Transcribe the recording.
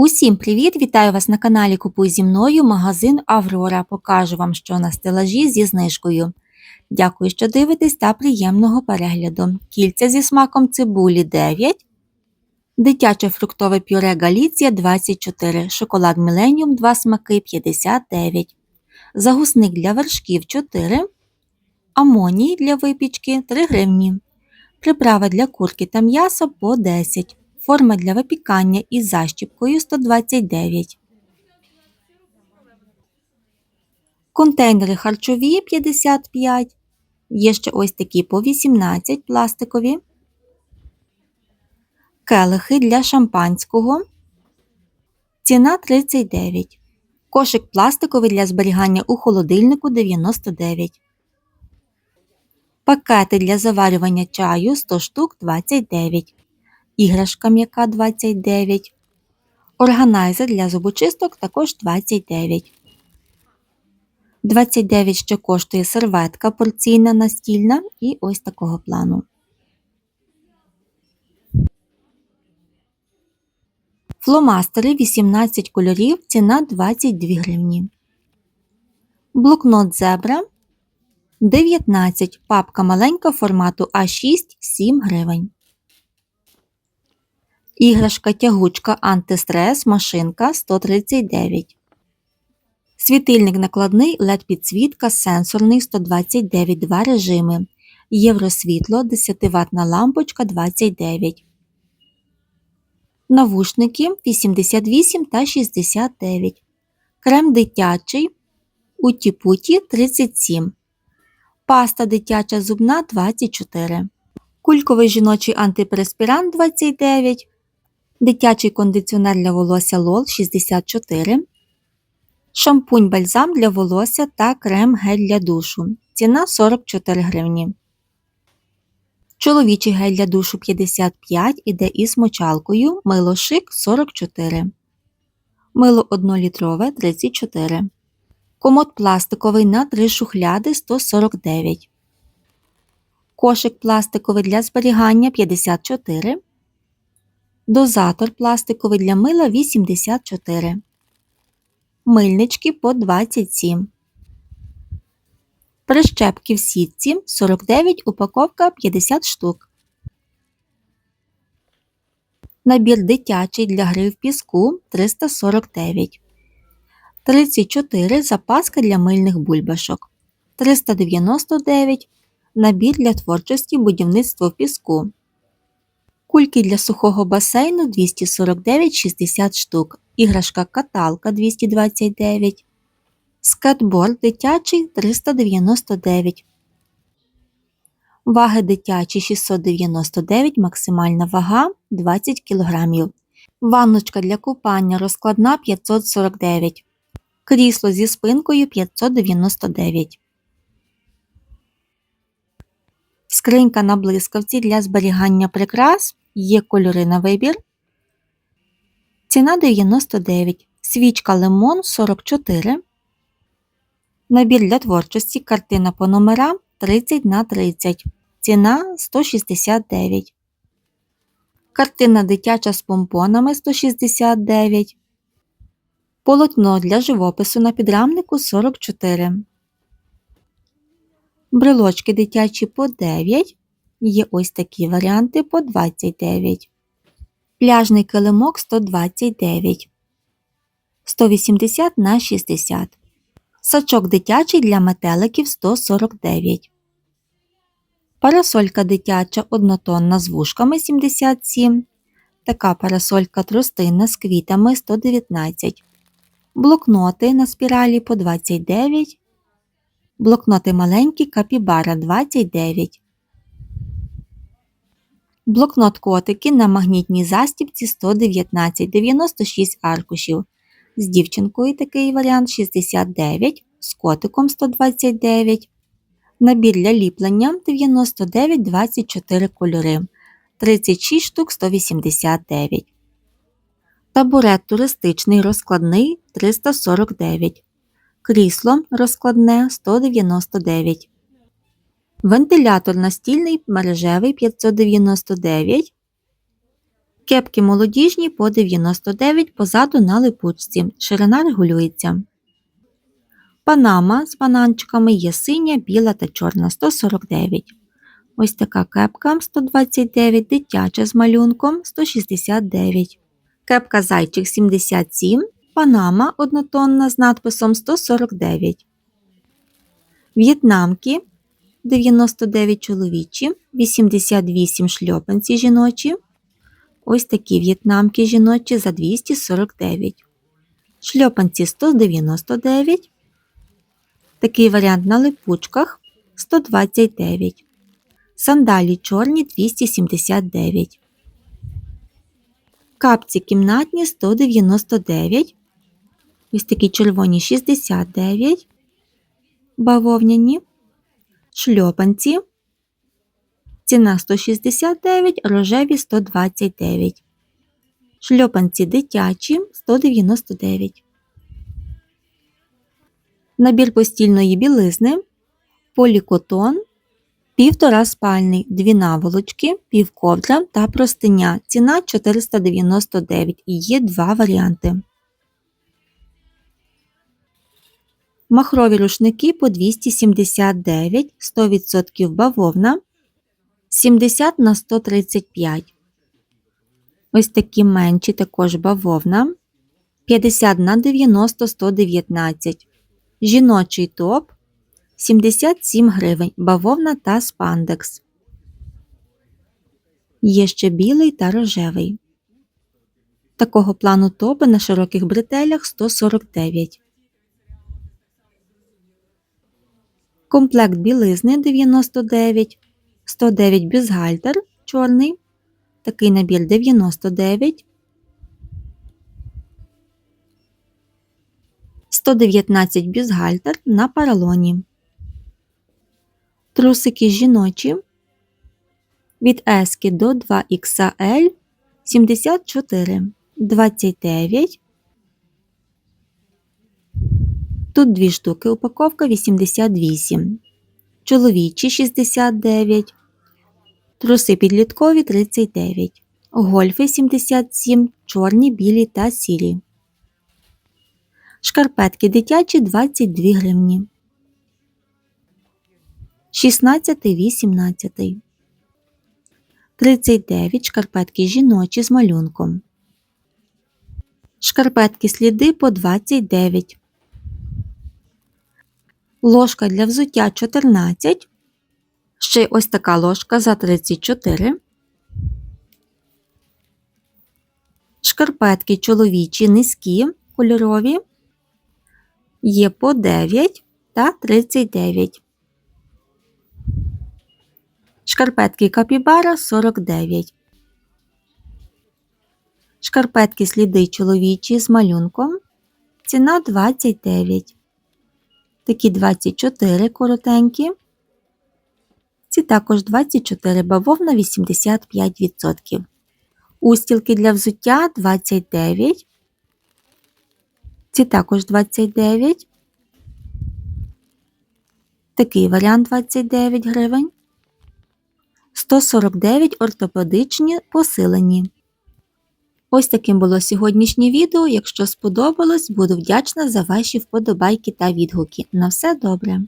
Усім привіт! Вітаю вас на каналі Купуй зі мною магазин Аврора. Покажу вам, що на стелажі зі знижкою. Дякую, що дивитесь та приємного перегляду. Кільця зі смаком цибулі 9, дитяче фруктове пюре Галіція 24, шоколад Міленіум 2 смаки 59, загусник для вершків 4, амоній для випічки 3 гривні, приправа для курки та м'яса по 10. Форма для випікання із защіпкою 129. Контейнери харчові 55. Є ще ось такі по 18 пластикові. Келихи для шампанського. Ціна 39. Кошик пластиковий для зберігання у холодильнику 99. Пакети для заварювання чаю 100 штук 29 іграшка м'яка 29, органайзер для зубочисток також 29. 29 ще коштує серветка порційна настільна і ось такого плану. Фломастери 18 кольорів, ціна 22 гривні. Блокнот зебра 19. Папка маленька формату А6 7 гривень. Іграшка тягучка антистрес машинка 139. Світильник накладний LED підсвітка сенсорний 129 2 режими. Євросвітло 10 ватна лампочка 29. Навушники 88 та 69. Крем дитячий Уті-путі 37. Паста дитяча зубна 24. Кульковий жіночий антиперспірант 29 дитячий кондиціонер для волосся LOL 64, шампунь бальзам для волосся та крем гель для душу. Ціна 44 гривні. Чоловічий гель для душу 55 іде із мочалкою, мило шик 44. Мило 1-літрове 34. Комод пластиковий на 3 шухляди 149. Кошик пластиковий для зберігання 54. Дозатор пластиковий для мила 84. Мильнички по 27. Прищепки в сітці 49 упаковка 50 штук. Набір дитячий для гри в піску 349. 34 запаска для мильних бульбашок. 399 Набір для творчості будівництво в піску. Кульки для сухого басейну 249,60 штук. Іграшка каталка 229. Скетборд дитячий 399. Ваги дитячі 699, максимальна вага 20 кг. Ванночка для купання розкладна 549. Крісло зі спинкою 599. Скринька на блискавці для зберігання прикрас є кольори на вибір. Ціна 99. Свічка лимон 44. Набір для творчості картина по номерам 30 на 30. Ціна 169. Картина дитяча з помпонами 169. Полотно для живопису на підрамнику 44. Брелочки дитячі по 9. Є ось такі варіанти по 29. Пляжний килимок 129. 180 на 60. Сачок дитячий для метеликів 149. Парасолька дитяча однотонна з вушками 77. Така парасолька тростинна з квітами 119. Блокноти на спіралі по 29. Блокноти маленькі капібара 29. Блокнот котики на магнітній застібці 119 96 аркушів. З дівчинкою такий варіант 69, з котиком 129. Набір для ліплення 99 24 кольори. 36 штук 189. Табурет туристичний розкладний 349. Крісло розкладне 199. Вентилятор настільний мережевий 599. Кепки молодіжні по 99 позаду на липучці. Ширина регулюється. Панама з бананчиками є синя, біла та чорна 149. Ось така кепка 129, дитяча з малюнком 169. Кепка зайчик 77, панама однотонна з надписом 149. В'єтнамки 99 чоловічі, 88 шльопанці жіночі. Ось такі в'єтнамки жіночі за 249. Шльопанці 199. Такий варіант на липучках 129. Сандалі чорні 279. Капці кімнатні 199. Ось такі червоні 69. Бавовняні. Шльопанці. Ціна 169, рожеві 129. Шльопанці дитячі 199. Набір постільної білизни. Полікотон. Півтора спальний, дві наволочки, півковдра та простиня. Ціна 499 і є два варіанти. Махрові рушники по 279, 100% бавовна. 70 на 135. Ось такі менші також бавовна. 50 на 90 119. Жіночий топ 77 гривень. Бавовна та спандекс. Є ще білий та рожевий. Такого плану топи на широких бретелях 149. Комплект білизни 99. 109 бюстгальтер чорний. Такий набір 99. 119 бюстгальтер на паралоні. Трусики жіночі від S до 2XL 74 29. Тут дві штуки упаковка 88. Чоловічі 69. Труси підліткові 39. Гольфи 77, чорні, білі та сірі. Шкарпетки дитячі 22 гривні. 16 18. 39 шкарпетки жіночі з малюнком. Шкарпетки сліди по 29. Ложка для взуття 14. Ще й ось така ложка за 34. Шкарпетки чоловічі низькі, кольорові. Є по 9 та 39. Шкарпетки капібара 49. Шкарпетки сліди чоловічі з малюнком. Ціна 29. Такі 24 коротенькі. Ці також 24 бавовна 85%. Устілки для взуття 29. Ці також 29. Такий варіант 29 гривень. 149 ортопедичні посилені. Ось таким було сьогоднішнє відео. Якщо сподобалось, буду вдячна за ваші вподобайки та відгуки. На все добре!